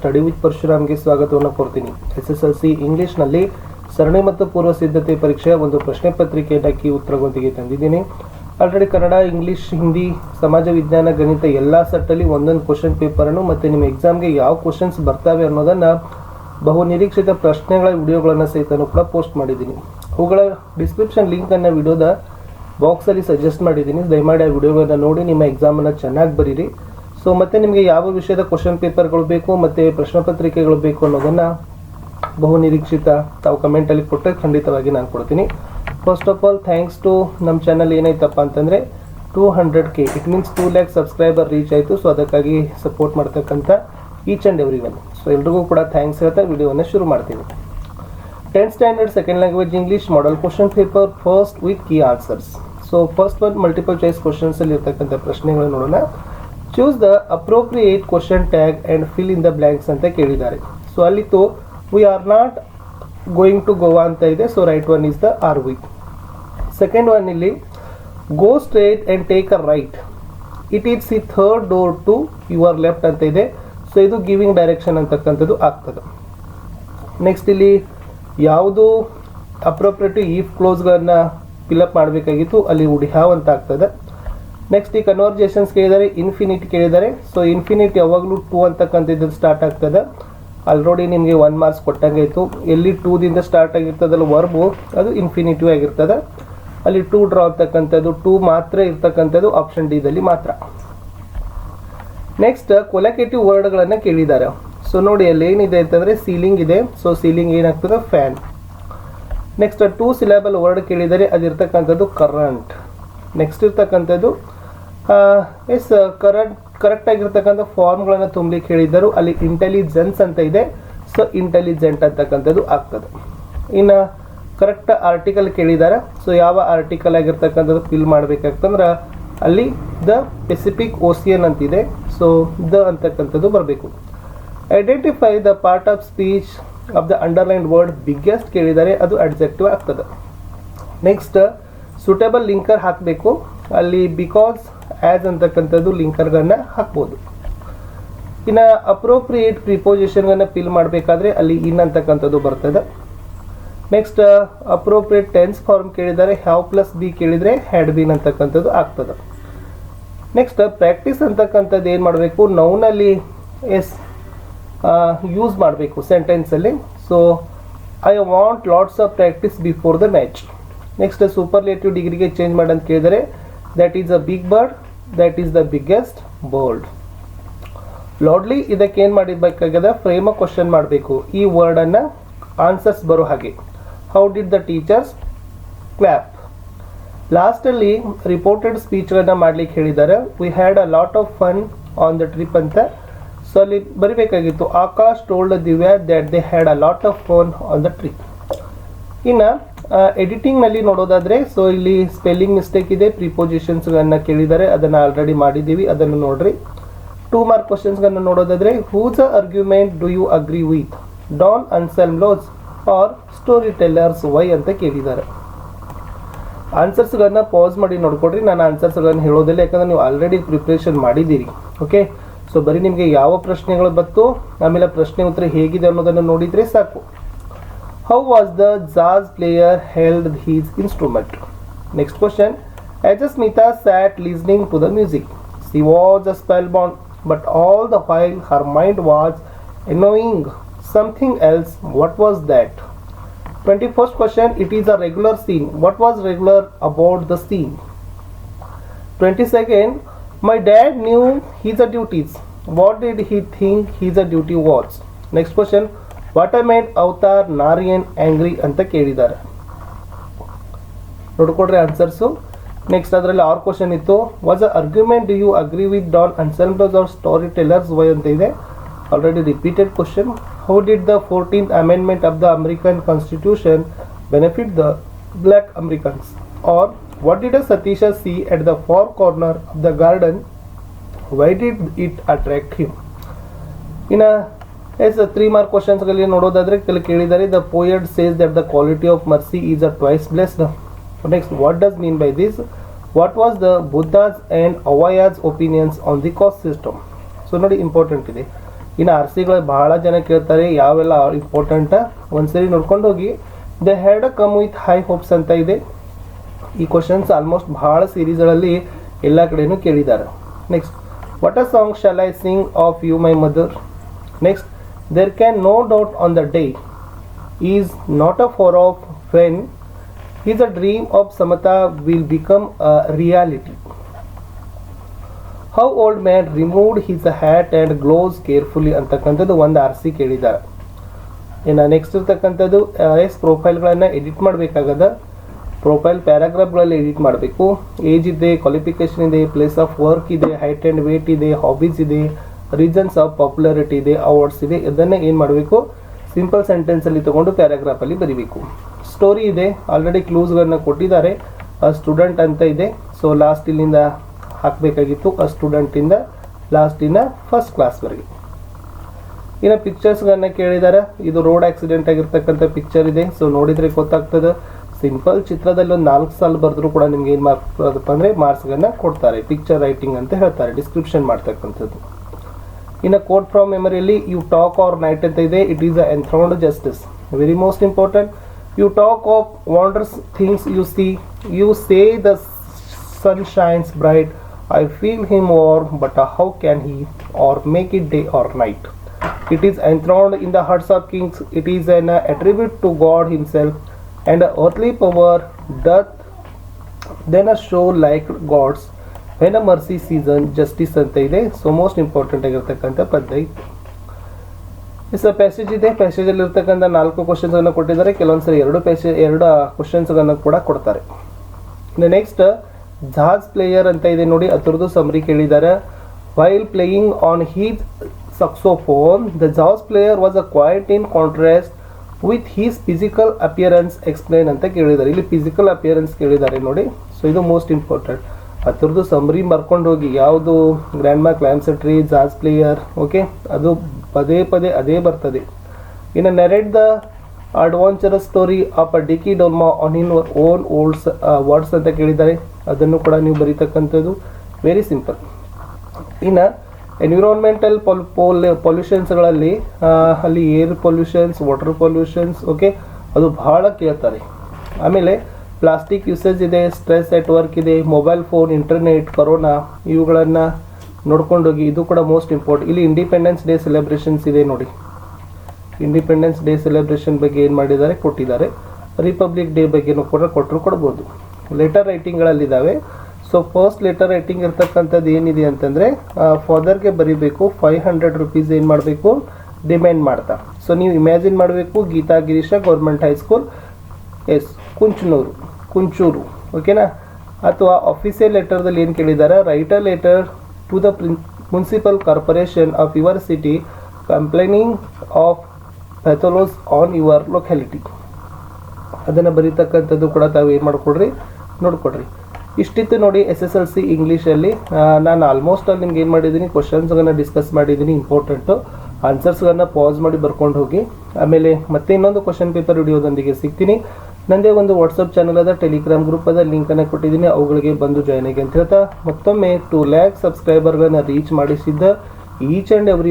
Study with ಪರಶುರಾಮ್ಗೆ ಸ್ವಾಗತವನ್ನು ಕೊಡ್ತೀನಿ ಎಸ್ ಎಸ್ ಎಲ್ ಸಿ ಇಂಗ್ಲಿಷ್ನಲ್ಲಿ ಸರಣಿ ಮತ್ತು ಪೂರ್ವ ಸಿದ್ಧತೆ ಪರೀಕ್ಷೆಯ ಒಂದು ಪ್ರಶ್ನೆ ಪತ್ರಿಕೆ ಕಿ ಉತ್ತರಗೊಂದಿಗೆ ತಂದಿದ್ದೀನಿ. ಆಲ್ರೆಡಿ ಕನ್ನಡ, ಇಂಗ್ಲೀಷ್, ಹಿಂದಿ, ಸಮಾಜ ವಿಜ್ಞಾನ, ಗಣಿತ ಎಲ್ಲ ಸೆಟ್ಟಲ್ಲಿ ಒಂದೊಂದು ಕ್ವಶನ್ ಪೇಪರನ್ನು ಮತ್ತು ನಿಮ್ಮ ಎಕ್ಸಾಮ್ಗೆ ಯಾವ ಕ್ವಶನ್ಸ್ ಬರ್ತವೆ ಅನ್ನೋದನ್ನು ಬಹು ನಿರೀಕ್ಷಿತ ಪ್ರಶ್ನೆಗಳ ವಿಡಿಯೋಗಳನ್ನು ಸಹಿತನೂ ಕೂಡ ಪೋಸ್ಟ್ ಮಾಡಿದ್ದೀನಿ. ಅವುಗಳ ಡಿಸ್ಕ್ರಿಪ್ಷನ್ ಲಿಂಕನ್ನು ವಿಡಿಯೋದ ಬಾಕ್ಸಲ್ಲಿ ಸಜೆಸ್ಟ್ ಮಾಡಿದ್ದೀನಿ. ದಯಮಾಡಿ ಆ ವಿಡಿಯೋಗಳನ್ನು ನೋಡಿ, ನಿಮ್ಮ ಎಕ್ಸಾಮನ್ನು ಚೆನ್ನಾಗಿ ಬರೀರಿ. ಸೊ ಮತ್ತೆ ನಿಮಗೆ ಯಾವ ವಿಷಯದ ಕ್ವಶನ್ ಪೇಪರ್ಗಳು ಬೇಕು ಮತ್ತು ಪ್ರಶ್ನೆ ಪತ್ರಿಕೆಗಳು ಬೇಕು ಅನ್ನೋದನ್ನು ಬಹು ನಿರೀಕ್ಷಿತ ತಾವು ಕಮೆಂಟಲ್ಲಿ ಕೊಟ್ಟರೆ ಖಂಡಿತವಾಗಿ ನಾನು ಕೊಡ್ತೀನಿ. First of all thanks to ನಮ್ಮ ಚಾನಲ್ ಏನಾಯ್ತಪ್ಪ ಅಂತಂದರೆ two hundred K it means two lakh subscriber reach ಆಯಿತು. ಸೊ ಅದಕ್ಕಾಗಿ ಸಪೋರ್ಟ್ ಮಾಡ್ತಕ್ಕಂಥ each and every one so ಎಲ್ರಿಗೂ ಕೂಡ ಥ್ಯಾಂಕ್ಸ್ ಹೇಳ್ತಾ ವಿಡಿಯೋವನ್ನು ಶುರು ಮಾಡ್ತೀನಿ. Tenth standard second language English model question paper first with key answers so first one multiple choice ಕ್ವಶನ್ಸಲ್ಲಿ ಇರ್ತಕ್ಕಂಥ ಪ್ರಶ್ನೆಗಳು ನೋಡೋಣ. Choose the appropriate question tag and fill in the blanks ಅಂತ ಕೇಳಿದ್ದಾರೆ. So ಅಲ್ಲಿತ್ತು we are not going to Goa ಅಂತ ಇದೆ. So right one is the are we second one ಇಲ್ಲಿ go straight and take a right it is the third door to your left ಅಂತ ಇದೆ. So ಇದು giving direction ಅಂತಕ್ಕಂಥದ್ದು ಆಗ್ತದೆ. Next ಇಲ್ಲಿ, ಯಾವುದು ಅಪ್ರೋಪ್ರಿಯೇಟ್ ಈಫ್ ಕ್ಲೋಸ್ಗಳನ್ನು ಫಿಲಪ್ ಮಾಡಬೇಕಾಗಿತ್ತು, ಅಲ್ಲಿ ಉಡಿ ಹಾವ್ ಅಂತ ಆಗ್ತದೆ. ನೆಕ್ಸ್ಟ್ ಈ ಕನ್ವರ್ಜೇಷನ್ಸ್ ಕೇಳಿದ್ದಾರೆ ಇನ್ಫಿನಿಟ್ ಕೇಳಿದ್ದಾರೆ ಸೊ ಇನ್ಫಿನಿಟ್ ಯಾವಾಗಲೂ ಟೂ ಅಂತಕ್ಕಂಥದ್ದು ಸ್ಟಾರ್ಟ್ ಆಗ್ತದೆ. ಆಲ್ರೆಡಿ ನಿಮಗೆ ಒನ್ ಮಾರ್ಕ್ಸ್ ಕೊಟ್ಟಂಗೆ ಇತ್ತು ಎಲ್ಲಿ ಟೂದಿಂದ ಸ್ಟಾರ್ಟ್ ಆಗಿರ್ತದಲ್ಲ ವರ್ಬು ಅದು ಇನ್ಫಿನಿಟಿವ್ ಆಗಿರ್ತದೆ. ಅಲ್ಲಿ ಟೂ ಡ್ರಾ ಅಂತಕ್ಕಂಥದ್ದು ಟೂ ಮಾತ್ರ ಇರ್ತಕ್ಕಂಥದ್ದು ಆಪ್ಷನ್ ಡಿದಲ್ಲಿ ಮಾತ್ರ. ನೆಕ್ಸ್ಟ್ ಕೊಲಕೇಟಿವ್ ವರ್ಡ್ಗಳನ್ನು ಕೇಳಿದ್ದಾರೆ. ಸೊ ನೋಡಿ, ಅಲ್ಲಿ ಏನಿದೆ ಅಂತಂದರೆ ಸೀಲಿಂಗ್ ಇದೆ. ಸೊ ಸೀಲಿಂಗ್ ಏನಾಗ್ತದೆ? Fan next two syllable word ಕೇಳಿದರೆ ಅದಿರ್ತಕ್ಕಂಥದ್ದು ಕರೆಂಟ್ ನೆಕ್ಸ್ಟ್ ಇರ್ತಕ್ಕಂಥದ್ದು ಎಸ್ ಕರೆಕ್ಟ್ ಕರೆಕ್ಟ್ ಆಗಿರ್ತಕ್ಕಂಥ ಫಾರ್ಮ್ಗಳನ್ನು ತುಂಬಲಿಕ್ಕೆ ಹೇಳಿದ್ದರು. ಅಲ್ಲಿ ಇಂಟೆಲಿಜೆನ್ಸ್ ಅಂತ ಇದೆ. ಸೊ ಇಂಟೆಲಿಜೆಂಟ್ ಅಂತಕ್ಕಂಥದ್ದು ಆಗ್ತದೆ. ಇನ್ನು ಕರೆಕ್ಟ್ ಆರ್ಟಿಕಲ್ ಕೇಳಿದ್ದಾರೆ ಸೊ ಯಾವ ಆರ್ಟಿಕಲ್ ಆಗಿರ್ತಕ್ಕಂಥದ್ದು ಫಿಲ್ ಮಾಡಬೇಕಾಗ್ತಂದ್ರೆ, ಅಲ್ಲಿ ದ ಪೆಸಿಫಿಕ್ ಓಸಿಯನ್ ಅಂತಿದೆ. ಸೊ ದ ಅಂತಕ್ಕಂಥದ್ದು ಬರಬೇಕು. Identify the part of speech of the underline word biggest ಕೇಳಿದರೆ. ಅದು ಅಡ್ಜೆಕ್ಟಿವ್ ಆಗ್ತದೆ. ನೆಕ್ಸ್ಟ್ ಸೂಟೇಬಲ್ ಲಿಂಕರ್ ಹಾಕಬೇಕು. ಅಲ್ಲಿ ಬಿಕಾಸ್ ಆ್ಯಸ್ ಅಂತಕ್ಕಂಥದ್ದು ಲಿಂಕರ್ಗಳನ್ನ ಹಾಕ್ಬೋದು. ಇನ್ನು ಅಪ್ರೋಪ್ರಿಯೇಟ್ ಪ್ರಿಪೋಸಿಷನ್ಗಳನ್ನ ಫಿಲ್ ಮಾಡಬೇಕಾದ್ರೆ ಅಲ್ಲಿ ಇನ್ ಅಂತಕ್ಕಂಥದ್ದು ಬರ್ತದೆ. ನೆಕ್ಸ್ಟ್ ಅಪ್ರೋಪ್ರಿಯೇಟ್ ಟೆನ್ಸ್ ಫಾರ್ಮ್ ಕೇಳಿದರೆ ಹ್ಯಾವ್ ಪ್ಲಸ್ ಬಿ ಕೇಳಿದರೆ ಹ್ಯಾಡ್ ಬಿನ್ ಅಂತಕ್ಕಂಥದ್ದು ಆಗ್ತದೆ. ನೆಕ್ಸ್ಟ್ ಪ್ರಾಕ್ಟೀಸ್ ಅಂತಕ್ಕಂಥದ್ದು ಏನು ಮಾಡಬೇಕು? ನೌನಲ್ಲಿ ಎಸ್ ಯೂಸ್ ಮಾಡಬೇಕು ಸೆಂಟೆನ್ಸಲ್ಲಿ so I want lots of practice before the match next superlative ಡಿಗ್ರಿಗೆ ಚೇಂಜ್ ಮಾಡಂತ ಕೇಳಿದರೆ that is a big bird that is the biggest bold loudly ಇದಕ್ಕೆ ಏನು ಮಾಡಿರ್ಬೇಕಾಗ್ಯದ ಫ್ರೇಮ್ ಕ್ವಶನ್ ಮಾಡಬೇಕು. ಈ ವರ್ಡನ್ನು ಆನ್ಸರ್ಸ್ ಬರೋ ಹಾಗೆ. How did the teachers clap ಲಾಸ್ಟಲ್ಲಿ ರಿಪೋರ್ಟೆಡ್ ಸ್ಪೀಚ್ಗಳನ್ನ ಮಾಡ್ಲಿಕ್ಕೆ ಹೇಳಿದ್ದಾರೆ. We had a lot of fun on the trip ಅಂತ. ಸೊ ಅಲ್ಲಿ ಬರಿಬೇಕಾಗಿತ್ತು, Akash told Divya that they had a lot of fun on the trip ಇನ್ನು ಎಡಿಟಿಂಗ್ನಲ್ಲಿ ನೋಡೋದಾದರೆ ಸೊ ಇಲ್ಲಿ ಸ್ಪೆಲ್ಲಿಂಗ್ ಮಿಸ್ಟೇಕ್ ಇದೆ ಪ್ರಿಪೋಸಿಷನ್ಸ್ಗಳನ್ನ ಕೇಳಿದ್ದಾರೆ, ಅದನ್ನು ಆಲ್ರೆಡಿ ಮಾಡಿದ್ದೀವಿ, ಅದನ್ನು ನೋಡ್ರಿ. ಟೂ ಮಾರ್ಕ್ ಕ್ವಶನ್ಸ್ಗಳನ್ನ ನೋಡೋದಾದರೆ whose argument do you agree with Don Anselmo's are story tellers why ಅಂತ ಕೇಳಿದ್ದಾರೆ. ಆನ್ಸರ್ಸ್ಗಳನ್ನ ಪಾಸ್ ಮಾಡಿ ನೋಡ್ಕೊಡ್ರಿ, ನಾನು ಆನ್ಸರ್ಸ್ಗಳನ್ನು ಹೇಳೋದಿಲ್ಲ, ಯಾಕಂದ್ರೆ ನೀವು ಆಲ್ರೆಡಿ ಪ್ರಿಪ್ರೇಷನ್ ಮಾಡಿದ್ದೀರಿ ಓಕೆ ಸೊ ಬರೀ ನಿಮಗೆ ಯಾವ ಪ್ರಶ್ನೆಗಳು ಬತ್ತು, ಆಮೇಲೆ ಪ್ರಶ್ನೆ ಉತ್ತರ ಹೇಗಿದೆ ಅನ್ನೋದನ್ನು ನೋಡಿದರೆ ಸಾಕು. How was the jazz player held his instrument? Next question. Ajasmita sat listening to the music, she was spellbound, but all the while her mind was annoying something else. What was that? 21st question. It is a regular scene. What was regular about the scene? 22nd. My dad knew his duties. What did he think his duty was? Next question. What i made avatar narian angry ಅಂತ ಕೇಳಿದ್ದಾರೆ ನೋಡ್ಕೊಡ್ರಿ answers next ಅದರಲ್ಲಿ R question ಇತ್ತು was a argument do you agree with Don Anselmo's are story tellers why ಅಂತ ಇದೆ already repeated question how did the 14th amendment of the american constitution benefit the black americans or what did a satisha see at the far corner of the garden why did it attract him in a yes three mark ಕ್ವಶನ್ಸ್ಗಳಲ್ಲಿ ನೋಡೋದಾದ್ರೆ ಕೆಲ ಕೇಳಿದ್ದಾರೆ the poet says that the quality of mercy is a twice blessed next what does mean by this what was the Buddha's and Avaya's opinions on the caste system so ನೋಡಿ important ಇದೆ. ಇನ್ನು R ಬಹಳ ಜನ ಕೇಳ್ತಾರೆ, ಯಾವೆಲ್ಲ important ಒಂದ್ಸರಿ ನೋಡ್ಕೊಂಡು ಹೋಗಿ. The had a come with high hopes ಅಂತ ಇದೆ. ಈ ಕ್ವಶನ್ಸ್ ಆಲ್ಮೋಸ್ಟ್ ಬಹಳ ಸೀರೀಸ್ಗಳಲ್ಲಿ ಎಲ್ಲ ಕಡೆಯೂ ಕೇಳಿದ್ದಾರೆ. Next what a song shall I sing of you my mother next there can no doubt on the day is not a far of when is dream of of will become a reality. How old man removed his hat and gloves carefully ಅಂತಕ್ಕಂಥದ್ದು ಒಂದು R C ಕೇಳಿದ್ದಾರೆ ಇನ್ನು next ಇರ್ತಕ್ಕಂಥದ್ದು S ಪ್ರೊಫೈಲ್ಗಳನ್ನು edit ಮಾಡಬೇಕಾಗದ. Profile ಪ್ಯಾರಾಗ್ರಾಫ್ಗಳಲ್ಲಿ edit ಮಾಡಬೇಕು. Age ಇದೆ ಕ್ವಾಲಿಫಿಕೇಶನ್ ಇದೆ ಪ್ಲೇಸ್ ಆಫ್ ವರ್ಕ್ ಇದೆ ಹೈಟ್ ಆ್ಯಂಡ್ ವೇಟ್ ಇದೆ ಹಾಬೀಸ್ ಇದೆ. ರೀಸನ್ಸ್ ಆಫ್ ಪಾಪ್ಯುಲಾರಿಟಿ ಇದೆ ಅವಾರ್ಡ್ಸ್ ಇದೆ, ಇದನ್ನೇ ಏನು ಮಾಡಬೇಕು? ಸಿಂಪಲ್ ಸೆಂಟೆನ್ಸಲ್ಲಿ ತೊಗೊಂಡು ಪ್ಯಾರಾಗ್ರಾಫಲ್ಲಿ ಬರೀಬೇಕು. ಸ್ಟೋರಿ ಇದೆ ಆಲ್ರೆಡಿ ಕ್ಲೂಸ್ಗಳನ್ನ ಕೊಟ್ಟಿದ್ದಾರೆ. ಸ್ಟೂಡೆಂಟ್ ಅಂತ ಇದೆ. ಸೊ ಲಾಸ್ಟ್ ಇಲ್ಲಿಂದ ಹಾಕಬೇಕಾಗಿತ್ತು ಆ ಸ್ಟೂಡೆಂಟಿಂದ ಲಾಸ್ಟಿನ ಫಸ್ಟ್ ಕ್ಲಾಸ್ವರೆಗೆ ಇನ್ನು ಪಿಕ್ಚರ್ಸ್ಗಳನ್ನ ಕೇಳಿದ್ದಾರೆ ಇದು ರೋಡ್ ಆಕ್ಸಿಡೆಂಟ್ ಆಗಿರ್ತಕ್ಕಂಥ ಪಿಕ್ಚರ್ ಇದೆ. ಸೊ ನೋಡಿದರೆ ಗೊತ್ತಾಗ್ತದೆ. ಸಿಂಪಲ್ ಚಿತ್ರದಲ್ಲಿ ಒಂದು ನಾಲ್ಕು ಸಾಲ ಬರೆದ್ರು ಕೂಡ ನಿಮ್ಗೆ ಏನು ಮಾರ್ಕ್ ಅಂದರೆ ಮಾರ್ಕ್ಸ್ಗಳನ್ನ ಕೊಡ್ತಾರೆ. ಪಿಕ್ಚರ್ ರೈಟಿಂಗ್ ಅಂತ ಹೇಳ್ತಾರೆ ಡಿಸ್ಕ್ರಿಪ್ಷನ್ ಮಾಡ್ತಕ್ಕಂಥದ್ದು. ಇನ್ನು coat from ಮೆಮರಿಯಲ್ಲಿ you talk R night ಅಂತ ಇದೆ it is a enthroned justice very most important you talk of wonders things you see you say the sun shines bright I feel him warm but how can he or make it day or night It is enthroned in the hearts of kings. It is an attribute to God Himself, and earthly power doth then a show like God's When a mercy season justice ಅಂತ ಇದೆ. So most important ಆಗಿರ್ತಕ್ಕಂಥ ಪದ್ಯ is passage ಇದೆ. ಪ್ಯಾಸೇಜಲ್ಲಿ ಇರ್ತಕ್ಕಂಥ ನಾಲ್ಕು ಕ್ವಶನ್ಸ್ಗಳನ್ನು ಕೊಟ್ಟಿದ್ದಾರೆ. ಕೆಲವೊಂದ್ಸರಿ ಎರಡು passage ಎರಡು ಕ್ವಶನ್ಸ್ಗಳನ್ನು ಕೂಡ ಕೊಡ್ತಾರೆ. ನೆಕ್ಸ್ಟ್ ಜಾಜ್ ಪ್ಲೇಯರ್ ಅಂತ ಇದೆ ನೋಡಿ. ಅದರದ್ದು ಸಮರಿ ಕೇಳಿದ್ದಾರೆ. While playing on his saxophone the jazz player was a quite in contrast with his physical appearance explain ಅಂತ ಕೇಳಿದ್ದಾರೆ. ಇಲ್ಲಿ ಫಿಸಿಕಲ್ ಅಪಿಯರೆನ್ಸ್ ಕೇಳಿದ್ದಾರೆ ನೋಡಿ. ಸೊ ಇದು ಮೋಸ್ಟ್ ಇಂಪಾರ್ಟೆಂಟ್ ಅದರದ್ದು ಸಮರಿ ಬರ್ಕೊಂಡು ಹೋಗಿ, ಯಾವುದು ಗ್ರ್ಯಾಂಡ್ ಮಾ ಕ್ಲಾನ್ಸಟ್ರಿ ಜಾಸ್ ಪ್ಲೇಯರ್ ಓಕೆ ಅದು ಪದೇ ಪದೇ ಅದೇ ಬರ್ತದೆ. ಇನ್ನು narrate the adventurous story of a Dicky Dolma on in own olds words ಅಂತ ಕೇಳಿದ್ದಾರೆ. ಅದನ್ನು ಕೂಡ ನೀವು ಬರೀತಕ್ಕಂಥದ್ದು ವೆರಿ ಸಿಂಪಲ್ ಇನ್ನು ಎನ್ವಿರಾನ್ಮೆಂಟಲ್ ಪೊಲ್ ಪೋಲ್ ಪೊಲ್ಯೂಷನ್ಸ್ಗಳಲ್ಲಿ ಅಲ್ಲಿ air pollutions water pollutions okay ಅದು ಬಹಳ ಕೇಳ್ತಾರೆ. ಆಮೇಲೆ ಪ್ಲಾಸ್ಟಿಕ್ ಯೂಸೇಜ್ ಇದೆ, ಸ್ಟ್ರೆಸ್ ಎಟ್ ವರ್ಕ್ ಇದೆ ಮೊಬೈಲ್ ಫೋನ್ ಇಂಟರ್ನೆಟ್ ಕೊರೋನಾ ಇವುಗಳನ್ನು ನೋಡ್ಕೊಂಡೋಗಿ ಇದು ಕೂಡ ಮೋಸ್ಟ್ ಇಂಪಾರ್ಟೆಂಟ್ ಇಲ್ಲಿ ಇಂಡಿಪೆಂಡೆನ್ಸ್ ಡೇ ಸೆಲೆಬ್ರೇಷನ್ಸ್ ಇದೆ ನೋಡಿ. ಇಂಡಿಪೆಂಡೆನ್ಸ್ ಡೇ ಸೆಲೆಬ್ರೇಷನ್ ಬಗ್ಗೆ ಏನು ಮಾಡಿದ್ದಾರೆ? ಕೊಟ್ಟಿದ್ದಾರೆ. ರಿಪಬ್ಲಿಕ್ ಡೇ ಬಗ್ಗೆನೂ ಕೂಡ ಕೊಟ್ಟರು ಕೊಡ್ಬೋದು. ಲೆಟರ್ ರೈಟಿಂಗ್ಗಳಲ್ಲಿದ್ದಾವೆ ಸೊ ಫಸ್ಟ್ ಲೆಟರ್ ರೈಟಿಂಗ್ ಇರ್ತಕ್ಕಂಥದ್ದು ಏನಿದೆ ಅಂತಂದರೆ ಫಾದರ್ಗೆ ಬರೀಬೇಕು ಫೈವ್ ಹಂಡ್ರೆಡ್ ರುಪೀಸ್ ಏನು ಮಾಡಬೇಕು? ಡಿಮ್ಯಾಂಡ್ ಮಾಡ್ತಾ. ಸೊ ನೀವು ಇಮ್ಯಾಜಿನ್ ಮಾಡಬೇಕು, Geetha Girisha government high school S Kunchanur. Kunchur ಓಕೆನಾ ಅಥವಾ ಆಫೀಸಿಯಲ್ ಲೆಟರ್ದಲ್ಲಿ ಏನು ಕೇಳಿದ್ದಾರೆ? Write a letter to the ಪ್ರಿನ್ municipal corporation of your city complaining of potholes on your locality ಅದನ್ನು ಬರೀತಕ್ಕಂಥದ್ದು ಕೂಡ ತಾವು ಏನು ಮಾಡಿಕೊಡ್ರಿ? ನೋಡಿಕೊಡ್ರಿ. ಇಷ್ಟಿತ್ತು ನೋಡಿ ಎಸ್ ಎಸ್ ಎಲ್ ಸಿ ಇಂಗ್ಲೀಷಲ್ಲಿ ನಾನು ಆಲ್ಮೋಸ್ಟ್ ಅಲ್ಲಿ ನಿಮ್ಗೆ ಏನು ಮಾಡಿದ್ದೀನಿ? ಕ್ವಶನ್ಸ್ಗಳನ್ನ ಡಿಸ್ಕಸ್ ಮಾಡಿದ್ದೀನಿ ಇಂಪಾರ್ಟೆಂಟು ಆನ್ಸರ್ಸ್ಗಳನ್ನ ಪಾಸ್ ಮಾಡಿ ಬರ್ಕೊಂಡು ಹೋಗಿ. ಆಮೇಲೆ ಮತ್ತೆ ಇನ್ನೊಂದು ಕ್ವಶನ್ ಪೇಪರ್ ವಿಡಿಯೋದೊಂದಿಗೆ ಸಿಗ್ತೀನಿ. ನನ್ನದೇ ಒಂದು ವಾಟ್ಸಪ್ ಚಾನಲ್ ಅದ ಟೆಲಿಗ್ರಾಮ್ ಗ್ರೂಪ್ ಅದ ಲಿಂಕನ್ನು ಕೊಟ್ಟಿದ್ದೀನಿ, ಅವುಗಳಿಗೆ ಬಂದು ಜಾಯ್ನ್ ಆಗಿ ಅಂತ ಹೇಳ್ತಾ ಮತ್ತೊಮ್ಮೆ ಟು ಲ್ಯಾಕ್ ಸಬ್ಸ್ಕ್ರೈಬರ್ಗಳನ್ನು ರೀಚ್ ಮಾಡಿಸಿದ್ದ ಈಚ್ ಆ್ಯಂಡ್ ಎವ್ರಿ